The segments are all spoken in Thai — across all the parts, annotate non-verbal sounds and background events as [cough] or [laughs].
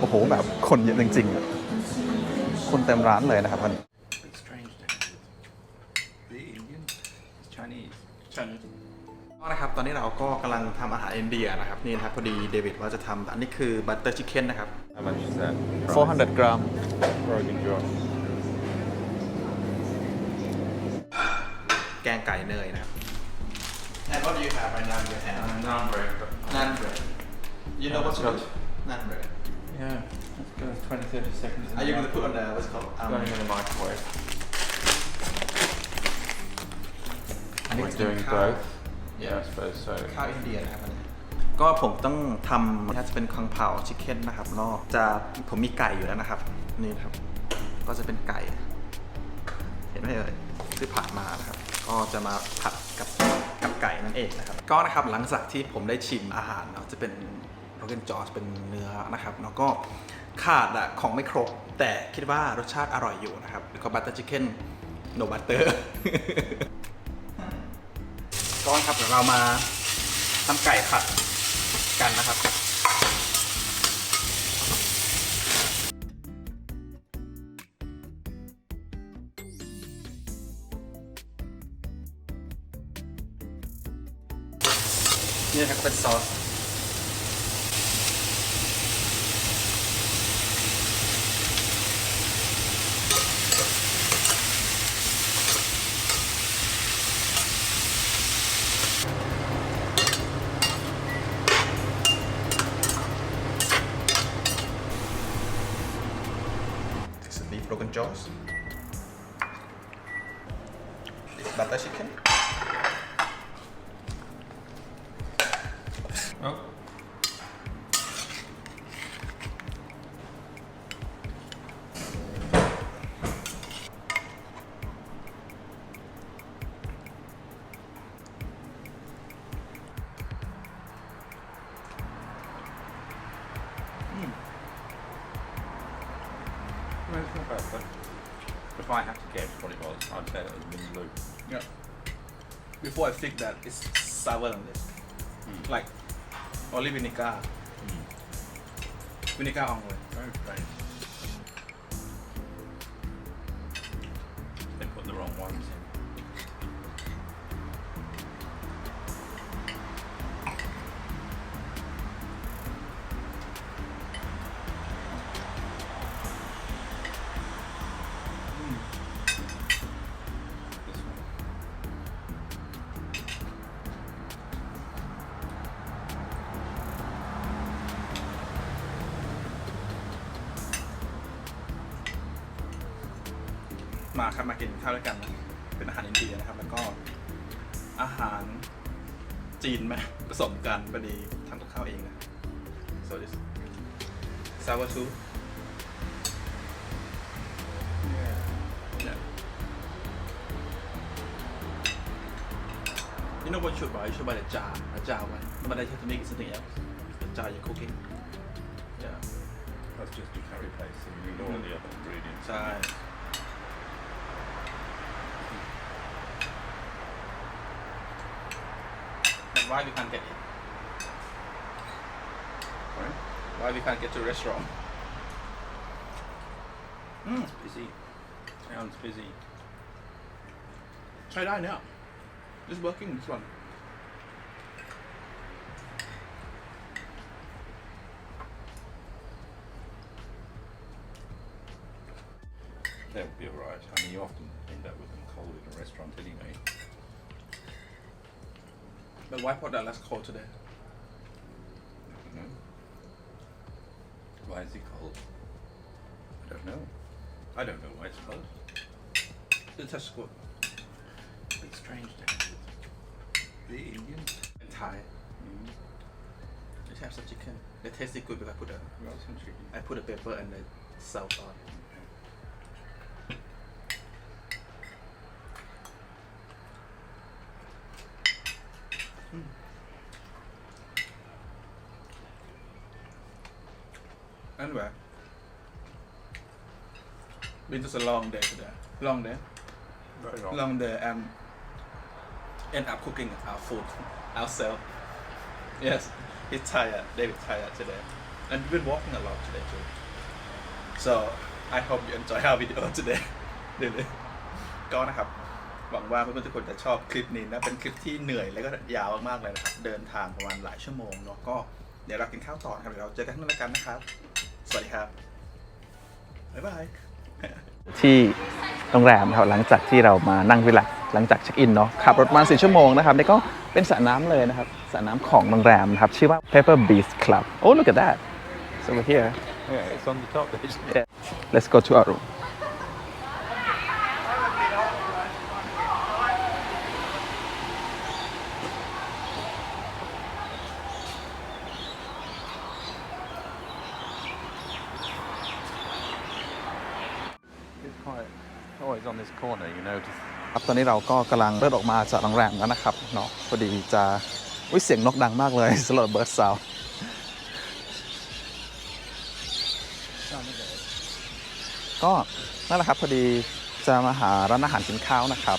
โอ้โหแบบคนเยอะจริงๆคนเต็มร้านเลยนะครับทันนี้นะครับตอนนี้เราก็กำลังทำอาหารอินเดียนะครับนี่นะครับพอดีเดวิดว่าจะทำอันนี้คือบัตเตอร์ชิคเก้นนะครับ400 กรัมแกงไก่เนยนะครับ And what do you have right now in your hand? Naan bread. Naan bread. You know what's good? Naan bread. Yeah, let's go 20, 30 seconds. Are you going to put on the what's it called? Um, going in the microwave. I think We're doing both. Yeah, I suppose so. ข้าวอินเดียนะครับก็ผมต้องทำถ้าจะเป็นคังเผาชิคเก้นนะครับนอกจะผมมีไก่อยู่แล้วนะครับนี่นครับก็จะเป็นไก่ เห็นไหมเอ่ยซื้อผัดมานะครับก็จะมาผัดกับกับไก่นั่นเองนะครับก็นะครับหลังจากที่ผมได้ชิมอาหารเนาะจะเป็นเป็นจอสเป็นเนื้อนะครับ แล้วก็ขาดอะของไม่ครบ แต่คิดว่ารสชาติอร่อยอยู่นะครับแล้วก็บัตเตอร์ชิคเก้นโนบัตเตอร์ ก้อนครับ เดี๋ยวเรามาทำไก่ผัด กันนะครับนี่ครับเป็นซอส broken jaws. Is Bata chicken? personal birthday. If I have to guess what it was, I'd say it was Min Yeah. Before I think that, it's sour on this. Mm. Like, only vinegar. Mm. Vinegar only. Very strange. They put the wrong ones in. มาครับมากินข้าวด้วยกันเป็นอาหารอินเดียนะครับแล้วก็อาหารจีนไหมผสมกันพอดีทำกับข้าวเองนะสวัสดีซาวาชูนี่นกบอลชุดบอลชุดบอลจ่าจ่าไว้มาได้ที่ตนี้กี่สิบหนึ่งแล้วจ่าอย่างคุกกิ้ง t h a why we can't get it? Why we can't get to a restaurant? Mmm, it's busy. Sounds busy. Try that now. Just working this one. That would be alright. I mean, you often end up with them cold in a restaurant anyway. But why put that last cold today? I don't know. Why is it cold? I don't know. I don't know why it's cold. The Tesco. A bit strange day. The Indians. And Thai. Mm. They have some chicken. They tasted good because I put a. Got I put a pepper and the salt on. been just a long day today. Long day. Very long. Long day and end up cooking our food ourselves. Yes, he's tired. David tired today, and we've been walking a lot today too. So I hope you enjoy our video today. เดี๋ยวก็นะครับหวังว่าเพื่อนๆทุกคนจะชอบคลิปนี้นะเป็นคลิปที่เหนื่อยแล้วก็ยาวมากๆเลยนะครับเดินทางประมาณหลายชั่วโมงเนาะก็เดี๋ยวเรากินข้าวต่อนะครับเดี๋ยวเราเจอกันข้างนอกกันนะครับ สวัสดีครับบ๊ายบายที่โรงแรมครับ หลังจากที่เรามานั่งวิลัก หลังจากเช็คอินเนาะขับรถมาสี่ชั่วโมงนะครับนี่ก็เป็นสระน้ำเลยนะครับสระน้ำของโรงแรมครับ ชื่อว่า Pepper b e a s t Club โอ้ look at that so we're here yeah it's on the top yeah let's go to our room ครับตอนนี้เราก็กำลังเลิ่อนออกมาจากโรงแรมแล้วนะครับเนาะพอดีจะอุ้ยเสียงนกดังมากเลยสลดเบิร์ดซาวก็นั่นแหละครับพอดีจะมาหาร้านอาหารกินข้าวนะครับ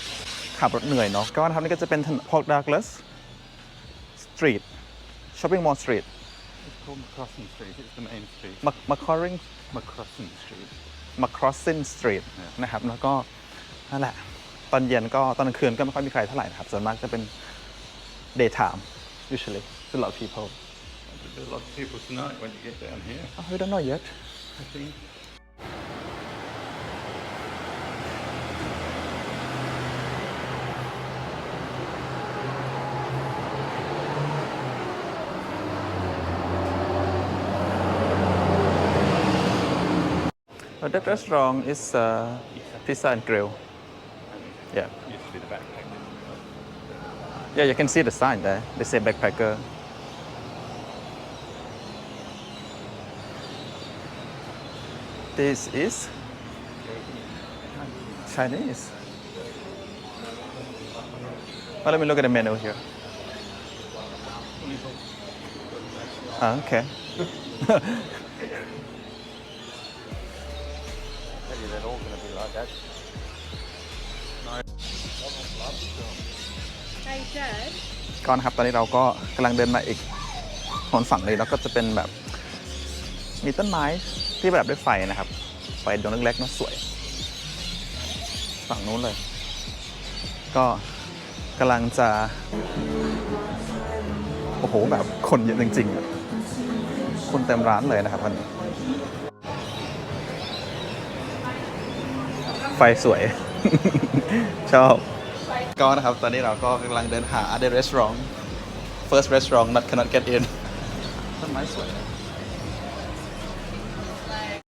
ขับรถเหนื่อยเนาะก็นะครับนี่ก็จะเป็นพอกดักเลสสตรีทช้อปปิ้งมอลล์สตรีทมาคอริงมาคอ c r o ส s i n s t มา crossing street นะครับแล้วก็นั่นแหละตอนเย็นก็ตอนกลางคืนก็ไม่ค่อยมีใครเท่าไหร่นะครับส่วนมากจะเป็น daytime usually a lot of people There's a lot of people tonight when you get down here. Oh, we don't know yet. I think Oh, that restaurant is uh, pizza and grill. Yeah. Yeah, you can see the sign there. They say backpacker. This is Chinese. Well, let me look at the menu here. Ah, okay. [laughs] you, they're all going to be like that. Hey นะครับตอนนี้เราก็กำลังเดินมาอีกหนนฝั่งเลยแล้วก็จะเป็นแบบมีต้นไม้ที่ประดับด้วยไฟนะครับไฟดวงเล็กๆน่าสวย ฝั่งนู้นเลย ก็กำลังจะโอ้โหแบบคนเยอะจริงๆคนเต็มร้านเลยนะครับวันนี้ไฟสวย ชอบก็นะครับ ตอนนี้เราก็กำลังเดินหาอเดรสรองเฟิร์ส e s t a u r a n t not cannot g ต้นไม้สวย